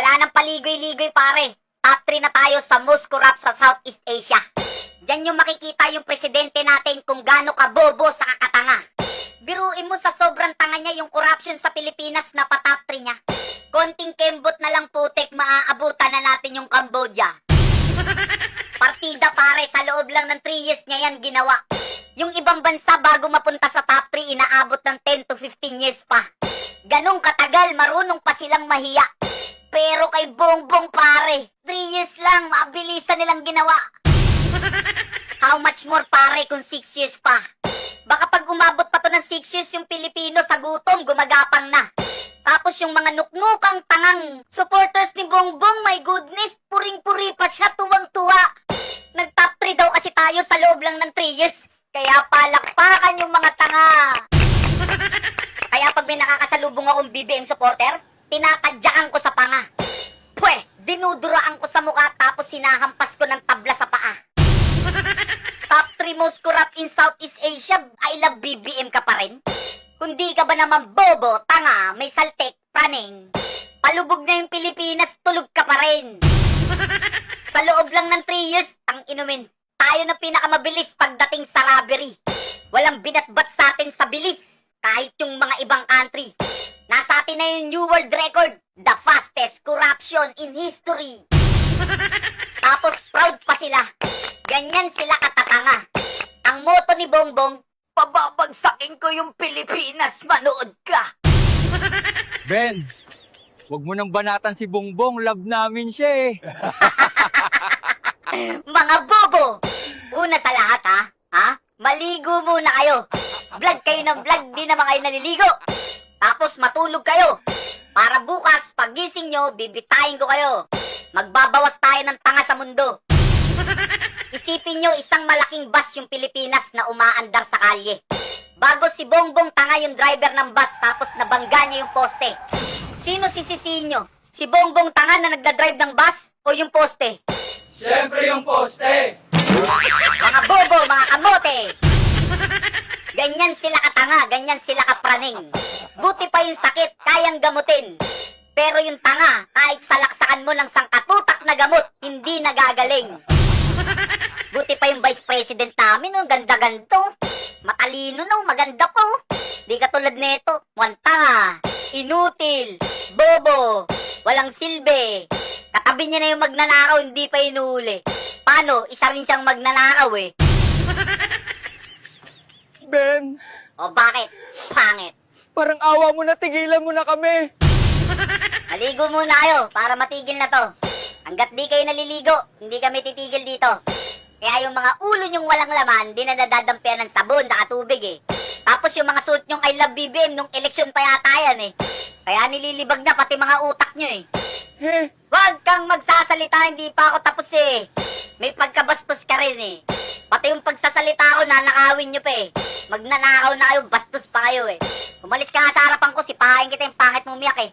Wala nang paligoy-ligoy pare. Top 3 na tayo sa most corrupt sa Southeast Asia. Diyan yung makikita yung presidente natin kung gaano ka bobo sa kakatanga. Biruin mo sa sobrang tanga niya yung corruption sa Pilipinas na pa top 3 niya. Konting kembot na lang putek maaabutan na natin yung Cambodia. Partida pare, sa loob lang ng 3 years niya yan ginawa. Yung ibang bansa bago mapunta sa top 3, inaabot ng 10 to 15 years pa. Ganong katagal, marunong pa silang mahiya. Pero kay Bongbong pare, 3 years lang, mabilisan nilang ginawa. How much more pare kung 6 years pa? Baka pag umabot pa to ng 6 years yung Pilipino sa gutom, gumagapang na. Tapos yung mga nuknukang tangang supporters ni Bongbong, my goodness, puring-puri pa siya, tuwang-tuwa. Nag-top 3 daw kasi tayo sa loob lang ng 3 years. Kaya palakpakan yung mga tanga. Kaya pag may nakakasalubong akong BBM supporter, tinatadyakan ko sa panga. Dinuduraan ko sa mukha tapos sinahampas ko ng tabla sa paa. Top 3 most corrupt in Southeast Asia, I love BBM ka pa rin? Kundi ka ba naman bobo, tanga, may saltek, praning? Palubog na yung Pilipinas, tulog ka pa rin. sa loob lang ng 3 years, tang inumin, tayo na pinakamabilis pagdating sa robbery. Walang binatbat sa atin sa bilis, kahit yung mga ibang country. Nasa atin na yung New World Record, the fastest corruption in history. Tapos proud pa sila. Ganyan sila katatanga. Ang moto ni Bongbong, pababagsakin ko yung Pilipinas, manood ka. Ben, wag mo nang banatan si Bongbong. Love namin siya eh. Mga bobo! Una sa lahat ha, ha? Maligo muna kayo. Vlog kayo ng vlog, di naman kayo naliligo. Tapos matulog kayo. Para bukas, pagising nyo, bibitayin ko kayo. Magbabawas tayo ng tanga sa mundo. Isipin nyo, isang malaking bus yung Pilipinas na umaandar sa kalye. Bago si Bongbong tanga yung driver ng bus tapos nabangga niya yung poste. Sino sisisihin nyo? Si Bongbong tanga na nagdadrive ng bus o yung poste? Siyempre yung poste! Mga bobo, mga kamote! Ganyan sila katanga, ganyan sila kapraning. Buti pa yung sakit, kayang gamutin. Pero yung tanga, kahit salaksakan mo ng sangkatutak na gamot, hindi nagagaling. Buti pa yung vice president namin, oh, ganda-ganto. Matalino no, maganda po. Di katulad nito, mukhang tanga, inutil, bobo, walang silbi. Katabi niya na yung magnanakaw, hindi pa inuuli. Paano? Isa rin siyang magnanakaw eh. Ben, O bakit? Pangit. Parang awa mo na, tigilan mo na kami. Maligo muna kayo para matigil na to. Hanggat di kayo naliligo, hindi kami titigil dito. Kaya yung mga ulo nyong walang laman, di na nadadampian ng sabon sa tubig eh. Tapos yung mga suot nyong I love BBM nung eleksyon pa yata yan eh. Kaya nililibag na pati mga utak nyo eh. Eh, Huwag kang magsasalita, hindi pa ako tapos eh. May pagkabastos ka rin eh. Pati yung pagsasalita ko, nanakawin nyo pa eh. Magnanakaw na kayo, bastos pa kayo eh. Umalis ka nga sa harapan ko, sipahin kita yung pangit mo umiyak eh.